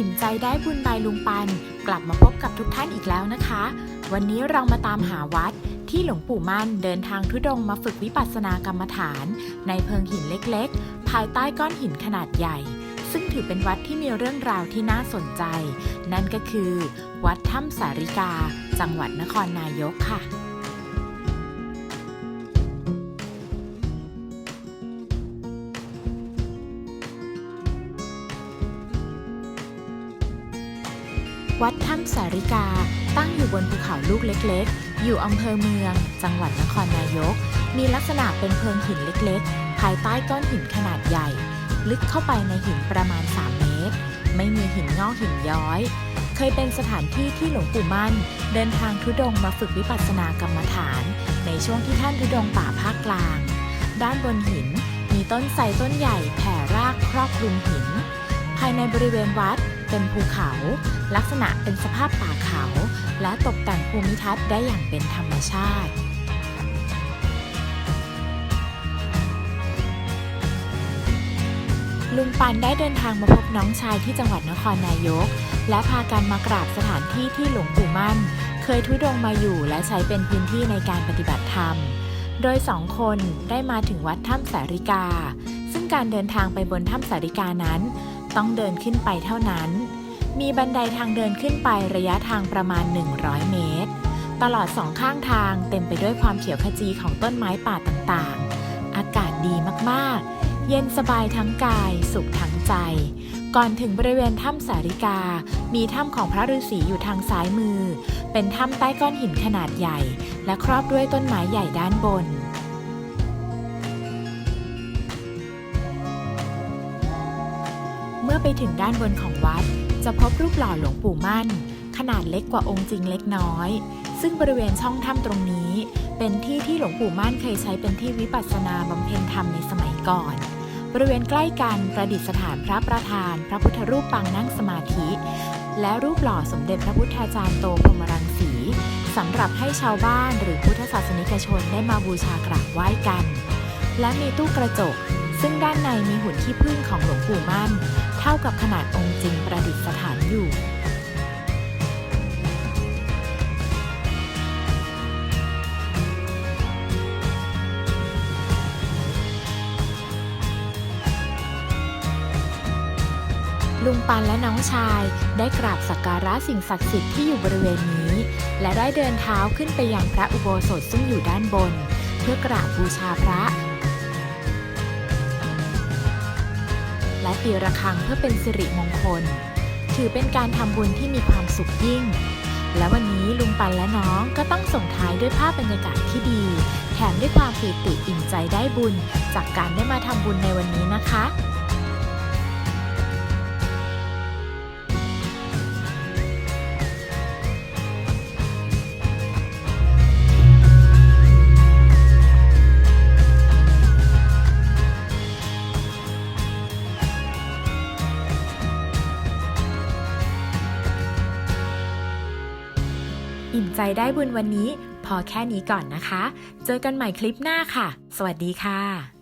ิ่มใจได้บุญบายลุงปัน กลับมาพบกับทุกท่านอีกแล้วนะคะ วันนี้เรามาตามหาวัดที่หลวงปู่มั่นเดินทางทุดงมาฝึกวิปัสสนากรรมฐาน ในเพิงหินเล็กๆ ภายใต้ก้อนหินขนาดใหญ่ ซึ่งถือเป็นวัดที่มีเรื่องราวที่น่าสนใจ นั่นก็คือ วัดถ้ำสาริกา จังหวัดนครนายกค่ะ วัดถ้ำสาริกา ตั้งอยู่บนภูเขาลูกเล็กๆ อยู่อำเภอเมือง จังหวัดนครนายก มีลักษณะเป็นเพิงหินเล็กๆ ภายใต้ก้อนหินขนาดใหญ่ ลึกเข้าไปในหินประมาณ 3 เมตร ไม่มีหินงอกหินย้อย เคยเป็นสถานที่ที่หลวงปู่มั่น เดินทางทุดงมาฝึกวิปัสสนากรรมฐาน ในช่วงที่ท่านทุดงป่าภาคกลาง ด้านบนหินมีต้นไทรต้นใหญ่แผ่รากครอบคลุมหิน ภายในบริเวณวัด เป็นภูเขา ลักษณะเป็นสภาพป่าเขา และตกแต่งภูมิทัศน์ได้อย่างเป็นธรรมชาติลุงปันได้เดินทางมาพบน้องชายที่จังหวัดนครนายก และพากันมากราบสถานที่ที่หลวงปู่มั่น เคยทุดงมาอยู่และใช้เป็นพื้นที่ในการปฏิบัติธรรม โดยสองคนได้มาถึงวัดถ้ำสาริกา ซึ่งการเดินทางไปบนถ้ำสาริกานั้น ต้องเดินขึ้นไปเท่านั้น มีบันไดทางเดินขึ้นไประยะทางประมาณ 100 เมตร ตลอดสองข้างทางเต็มไปด้วยความเขียวขจีของต้นไม้ป่าต่างๆ อากาศดีมากๆ เย็นสบายทั้งกาย สุขทั้งใจ ก่อนถึงบริเวณถ้ำสาริกา มีถ้ำของพระฤาษีอยู่ทางซ้ายมือ เป็นถ้ำใต้ก้อนหินขนาดใหญ่ และครอบด้วยต้นไม้ใหญ่ด้านบน เมื่อไปถึงด้านบนของวัด จะพบรูปหล่อหลวงปู่มั่น ขนาดเล็กกว่าองค์จริงเล็กน้อย ซึ่งบริเวณช่องถ้ำตรงนี้ เป็นที่ที่หลวงปู่มั่นเคยใช้เป็นที่วิปัสสนาบำเพ็ญธรรมในสมัยก่อน บริเวณใกล้กันประดิษฐานพระประธาน พระพุทธรูปปางนั่งสมาธิ และรูปหล่อสมเด็จพระพุทธาจารย์โตพรหมรังสีสำหรับให้ชาวบ้านหรือพุทธศาสนิกชนได้มาบูชากราบไหว้กัน และมีตู้กระจก ซึ่งด้านในมีหุ่นขี้ผึ้งของหลวงปู่มั่น ท่ากับขนาดองค์จริงประดิษฐานอยู่ลุงปันและน้องชายได้กราบสักการะสิ่งศักดิ์สิทธิ์ที่อยู่บริเวณนี้ และได้เดินเท้าขึ้นไปยังพระอุโบสถซึ่งอยู่ด้านบน เพื่อกราบบูชาพระ และตีระฆังเพื่อเป็นสิริมงคล ถือเป็นการทำบุญที่มีความสุขยิ่ง และวันนี้ลุงปันและน้องก็ต้องส่งท้ายด้วยภาพบรรยากาศที่ดี แถมด้วยความปีติอิ่มใจได้บุญ จากการได้มาทำบุญในวันนี้นะคะ อิ่มใจได้บุญวันนี้ พอแค่นี้ก่อนนะคะ เจอกันใหม่คลิปหน้าค่ะ สวัสดีค่ะ